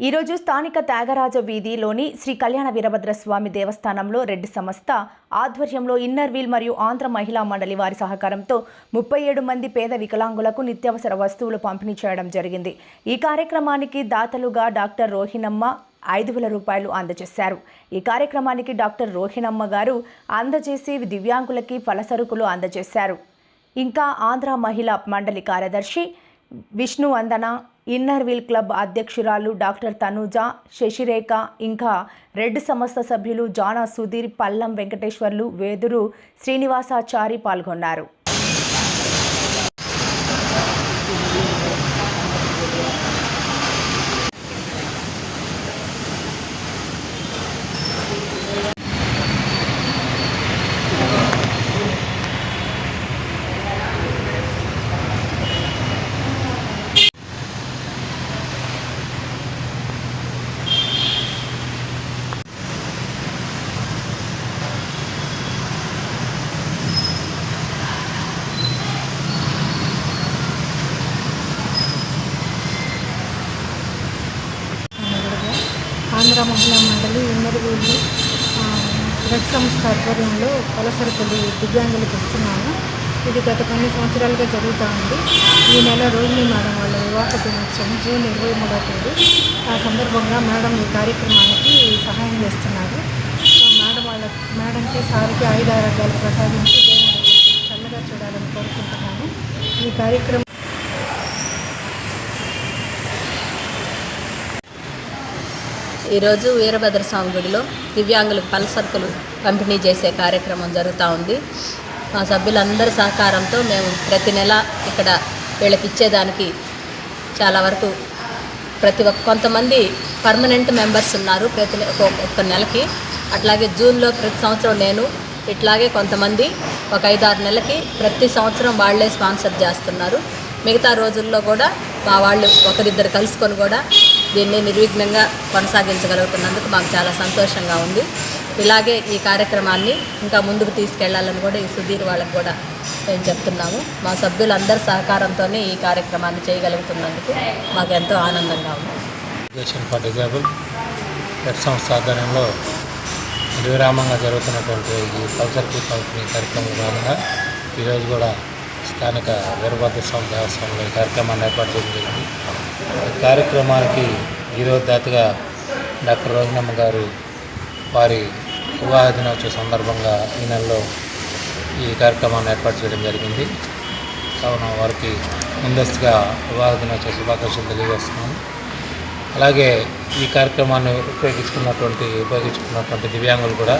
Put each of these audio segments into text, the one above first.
ఈరోజు స్థానిక త్యాగరాజ వీధిలోని శ్రీ కళ్యాణ వీరభద్ర స్వామి దేవస్థానంలో రెడ్డి సంస్థ ఆధ్వర్యంలో ఇన్నర్ వీల్ మరియు ఆంధ్ర మహిళా మండలి వారి సహకారంతో ముప్పై ఏడు మంది పేద వికలాంగులకు నిత్యావసర వస్తువులు పంపిణీ చేయడం జరిగింది. ఈ కార్యక్రమానికి దాతలుగా డాక్టర్ రోహిణమ్మ ఐదు వేల రూపాయలు అందజేశారు. ఈ కార్యక్రమానికి డాక్టర్ రోహిణమ్మ గారు అందజేసి దివ్యాంగులకి ఫలసరుకులు అందజేశారు. ఇంకా ఆంధ్ర మహిళా మండలి కార్యదర్శి Vishnu Vandana inner wheel club అధ్యక్షురాలు డాక్టర్ తనూజ శశిరేఖ ఇంకా రెడ్ సంస్థ సభ్యులు జానా సుధీర్ పల్లం వెంకటేశ్వర్లు వేదురు శ్రీనివాసాచారి పాల్గొన్నారు. ఆంధ్ర మహిళా మండలి ఇన్నర్వీళ్ళు రెడ్ సంస్థ ఆధ్వర్యంలో పలసరుకులు దివ్యాంగులకు ఇస్తున్నాము ఇది గత కొన్ని సంవత్సరాలుగా జరుగుతూ ఉంది. ఈ నెల రోహిణి మేడం వాళ్ళ వివాహ దినోత్సవం జూన్ ఇరవై మూడో తేదీ. ఆ సందర్భంగా మేడం ఈ కార్యక్రమానికి సహాయం చేస్తున్నారు. మేడం వాళ్ళ మేడంకి సారికి ఆయుధ ఆరోగ్యాలు ప్రసాదించి చల్లగా చూడాలని కోరుకుంటున్నాను ఈ కార్యక్రమం ఈరోజు వీరభద్ర స్వామి గుడిలో దివ్యాంగులకు పలసరుకులు పంపిణీ చేసే కార్యక్రమం జరుగుతూ ఉంది. మా సభ్యులందరి సహకారంతో మేము ప్రతి నెల ఇక్కడ వీళ్ళకి ఇచ్చేదానికి చాలా వరకు ప్రతి ఒక్క కొంతమంది పర్మనెంట్ మెంబర్స్ ఉన్నారు ప్రతి ఒక్క నెలకి. అట్లాగే జూన్లో ప్రతి సంవత్సరం నేను ఇట్లాగే కొంతమంది ఒక ఐదారు నెలలకి ప్రతి సంవత్సరం వాళ్ళే స్పాన్సర్ చేస్తున్నారు. మిగతా రోజుల్లో కూడా మా వాళ్ళు ఒకరిద్దరు కలుసుకొని కూడా దీన్ని నిర్విఘ్నంగా కొనసాగించగలుగుతున్నందుకు మాకు చాలా సంతోషంగా ఉంది. ఇలాగే ఈ కార్యక్రమాన్ని ఇంకా ముందుకు తీసుకెళ్ళాలని కూడా ఈ సుధీర్ వాళ్ళకి కూడా మేము చెప్తున్నాము. మా సభ్యులందరి సహకారంతోనే ఈ కార్యక్రమాన్ని చేయగలుగుతున్నందుకు మాకు ఎంతో ఆనందంగా ఉంది. ఎడ్యుకేషన్ ఫర్ డిజేబుల్ సంస్థ ఆధ్వర్యంలో నిర్విరామంగా జరుగుతున్నటువంటి ఈ కల్చర్కి పంపిణీ కార్యక్రమంలో భాగంగా ఈరోజు కూడా స్థానిక వీరభద్ర స్వామి దేవస్థానంలో ఈ కార్యక్రమాన్ని ఏర్పాటు చేయడం జరిగింది. ఈ కార్యక్రమానికి ఈరోజు దాతగా డాక్టర్ రోహిణమ్మ గారు వారి వివాహ దినోత్సవ సందర్భంగా ఈ నెలలో ఈ కార్యక్రమాన్ని ఏర్పాటు చేయడం జరిగింది. కావున వారికి ముందస్తుగా వివాహ దినోత్సవ శుభాకాంక్షలు తెలియజేస్తున్నాను. అలాగే ఈ కార్యక్రమాన్ని ఉపయోగించుకున్నటువంటి ఉపయోగించుకున్నటువంటి దివ్యాంగులు కూడా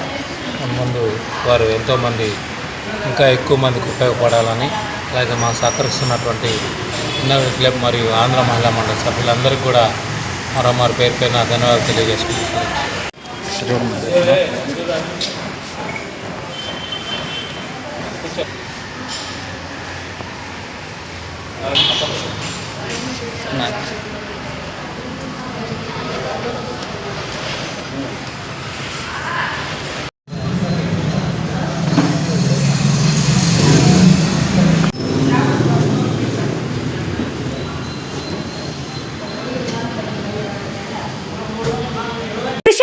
ముందు వారు ఎంతోమంది ఇంకా ఎక్కువ మందికి ఉపయోగపడాలని అలాగే మా సహకరిస్తున్నటువంటి ఇన్నోవేట్ క్లబ్ మరియు ఆంధ్ర మహిళా మండలి సభ్యులందరికీ కూడా మరోమారు పేరు పైన ధన్యవాదాలు తెలియజేసుకుంటున్నాను పురుష